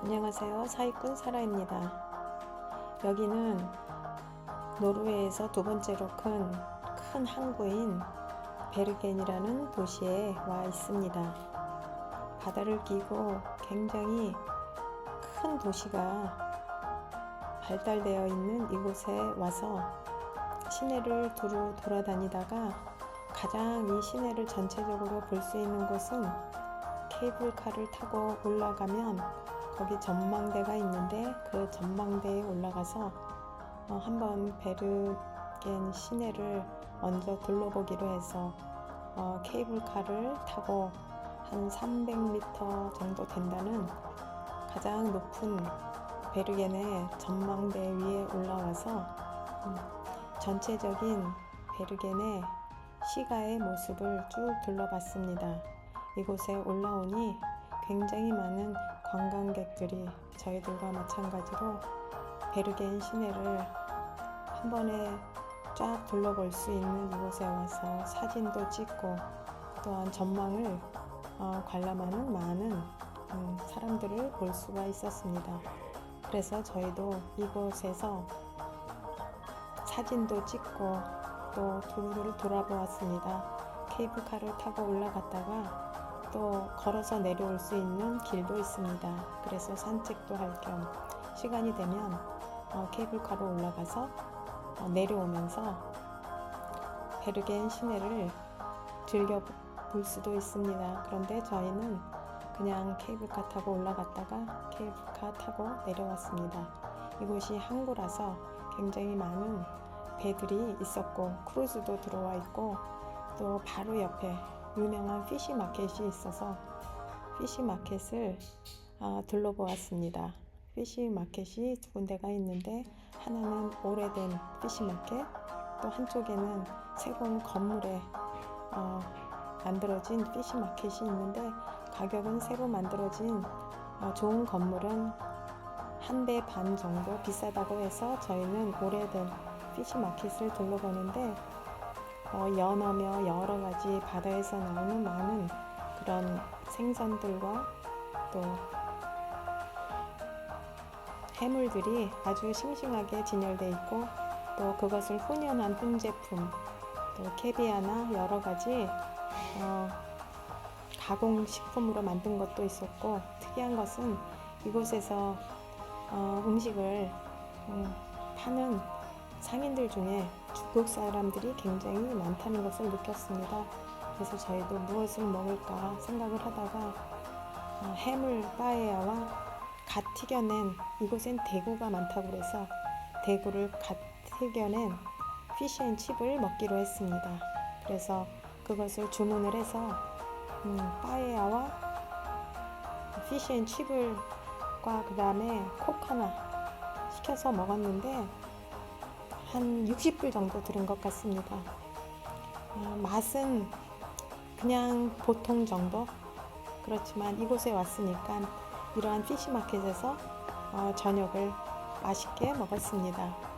안녕하세요. 사익꾼 사라입니다. 여기는 노르웨이에서 두 번째로 큰, 큰 항구인 베르겐이라는 도시에 와 있습니다. 바다를 끼고 굉장히 큰 도시가 발달되어 있는 이곳에 와서 시내를 두루 돌아다니다가 가장 이 시내를 전체적으로 볼 수 있는 곳은 케이블카를 타고 올라가면 거기 전망대가 있는데 그 전망대에 올라가서 어, 한번 베르겐 시내를 먼저 둘러보기로 해서 어, 케이블카를 타고 한 300m 정도 된다는 가장 높은 베르겐의 전망대 위에 올라와서 음, 전체적인 베르겐의 시가의 모습을 쭉 둘러봤습니다. 이곳에 올라오니 굉장히 많은 관광객들이 저희들과 마찬가지로 베르겐 시내를 한 번에 쫙 둘러볼 수 있는 이곳에 와서 사진도 찍고 또한 전망을 어, 관람하는 많은 음, 사람들을 볼 수가 있었습니다. 그래서 저희도 이곳에서 사진도 찍고 또 두루두루 돌아보았습니다. 케이블카를 타고 올라갔다가 또 걸어서 내려올 수 있는 길도 있습니다. 그래서 산책도 할 겸 시간이 되면 어, 케이블카로 올라가서 어, 내려오면서 베르겐 시내를 즐겨 볼 수도 있습니다. 그런데 저희는 그냥 케이블카 타고 올라갔다가 케이블카 타고 내려왔습니다. 이곳이 항구라서 굉장히 많은 배들이 있었고 크루즈도 들어와 있고 또 바로 옆에 유명한 피시 마켓이 있어서 피시 마켓을 아, 둘러보았습니다. 피시 마켓이 두 군데가 있는데 하나는 오래된 피시 마켓 또 한쪽에는 새로운 건물에 어, 만들어진 피시 마켓이 있는데 가격은 새로 만들어진 어, 좋은 건물은 한 배 반 정도 비싸다고 해서 저희는 오래된 피시 마켓을 둘러보는데 어, 연어며 여러 가지 바다에서 나오는 많은 그런 생선들과 또 해물들이 아주 싱싱하게 진열돼 있고 또 그것을 훈연한 훈제품 또 캐비아나 여러 가지 어, 가공식품으로 만든 것도 있었고 특이한 것은 이곳에서 어, 음식을 음, 파는 상인들 중에 중국 사람들이 굉장히 많다는 것을 느꼈습니다. 그래서 저희도 무엇을 먹을까 생각을 하다가 어, 해물 빠에야와 갓 튀겨낸 이곳엔 대구가 많다고 그래서 대구를 갓 튀겨낸 피쉬앤칩을 먹기로 했습니다. 그래서 그것을 주문을 해서 음, 빠에야와 피쉬앤칩을과 그 다음에 콕 하나 시켜서 먹었는데 한 60불 정도 들은 것 같습니다. 어, 맛은 그냥 보통 정도 그렇지만 이곳에 왔으니까 이러한 피시마켓에서 어, 저녁을 맛있게 먹었습니다.